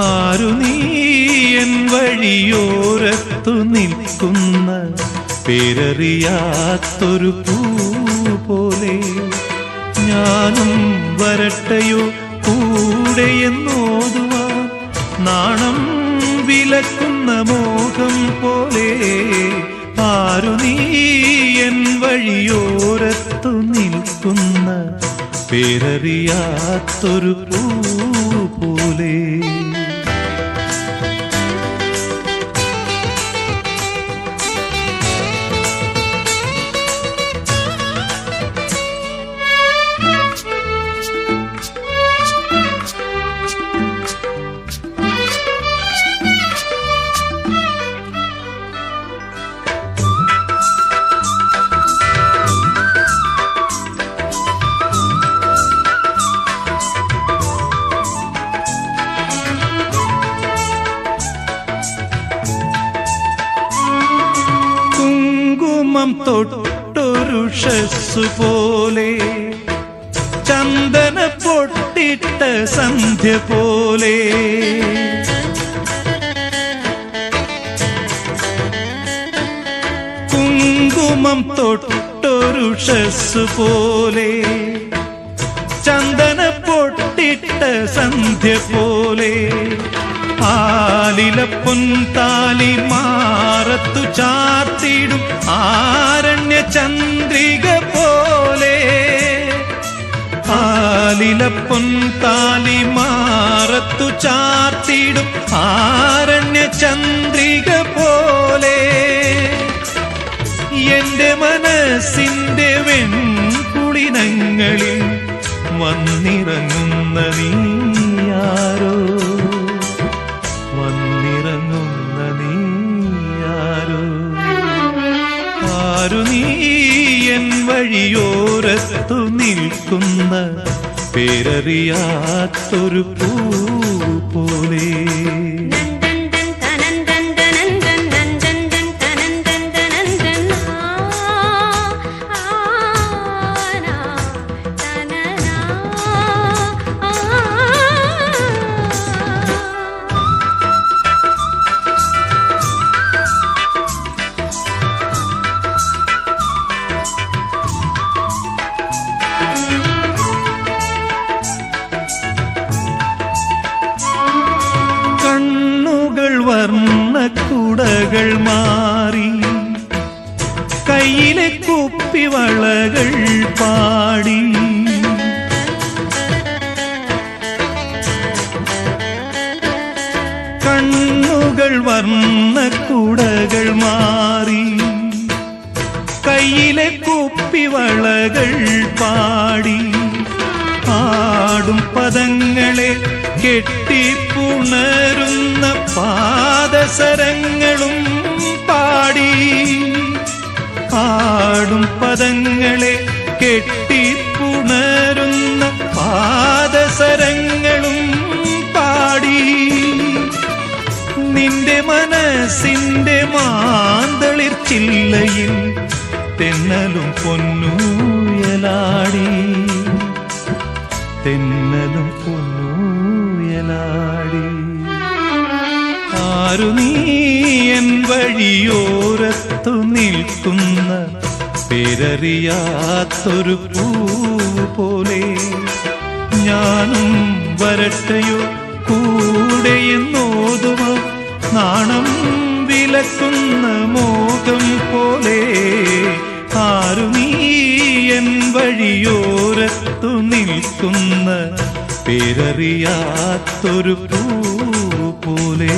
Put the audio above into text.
ആരു നീ എൻ വഴിയോരത്തു നിൽക്കുന്ന പേരറിയാത്തൊരു പൂ പോലെ? ഞാനും വരട്ടയോ കൂടെയെന്നോതുവാ നാണം വിലക്കുന്ന മോഹം പോലെ ആരു നീ എൻ വഴിയോരത്തു നിൽക്കുന്ന പേരറിയാത്തൊരു പൂ പോലെ കുങ്കുമം തൊട്ടൊരു ഷസ്സു പോലെ ചന്ദന പൊട്ടിട്ട സന്ധ്യ പോലെ. കുങ്കുമം തൊട്ടൊരു ഷസ്സു പോലെ ചന്ദന പൊട്ടിട്ട സന്ധ്യ പോലെ. ആലില താലി മാറത്തു ചാർത്തിടും ആരണ്യ ചന്ദ്രിക പോലെ. ആലില താലി മാറത്തു ചാർത്തിടും ആരണ്യ ചന്ദ്രിക പോലെ. എന്റെ മനസ്സിന്റെ വെൺകുളിനങ്ങളിൽ വന്നിറങ്ങുന്ന നീയാരോ? വന്നിറങ്ങുന്ന നീയാരോ ആരു? എൻ വഴിയോരത്തു നിൽക്കുന്ന പേരറിയാത്തൊരു പൂ വർണക്കുടകൾ മാറി കയ്യിലെ കുപ്പി വളകൾ പാടി. കണ്ണുകൾ വർണ കുടകൾ മാറി കയ്യിലെ കുപ്പി വളകൾ പാടി. ആടും പദങ്ങളെ കെട്ടിപ്പുണരുന്ന പാദസരങ്ങളും പാടി ആടും പദങ്ങളെ കെട്ടിപ്പുണരുന്ന പാദസരങ്ങളും പാടി. നിന്റെ മനസ്സിന്റെ മാന്തളിർ ചില്ലയിൽ തെന്നലും പൊന്നൂയലാടി. തെന്നലും പൊന്നൂയലാടി എൻ വഴിയോരത്തു നിൽക്കുന്ന പേരറിയാത്തൊരു പൂ പോലെ ഞാനും വരട്ടയോ കൂടെ എന്നോതുമ നാണം വിലക്കുന്ന മോഹം പോലെ? ആരു നീ എൻ വഴിയോരത്തു നിൽക്കുന്ന പേരറിയാത്തൊരു പൂ போலே.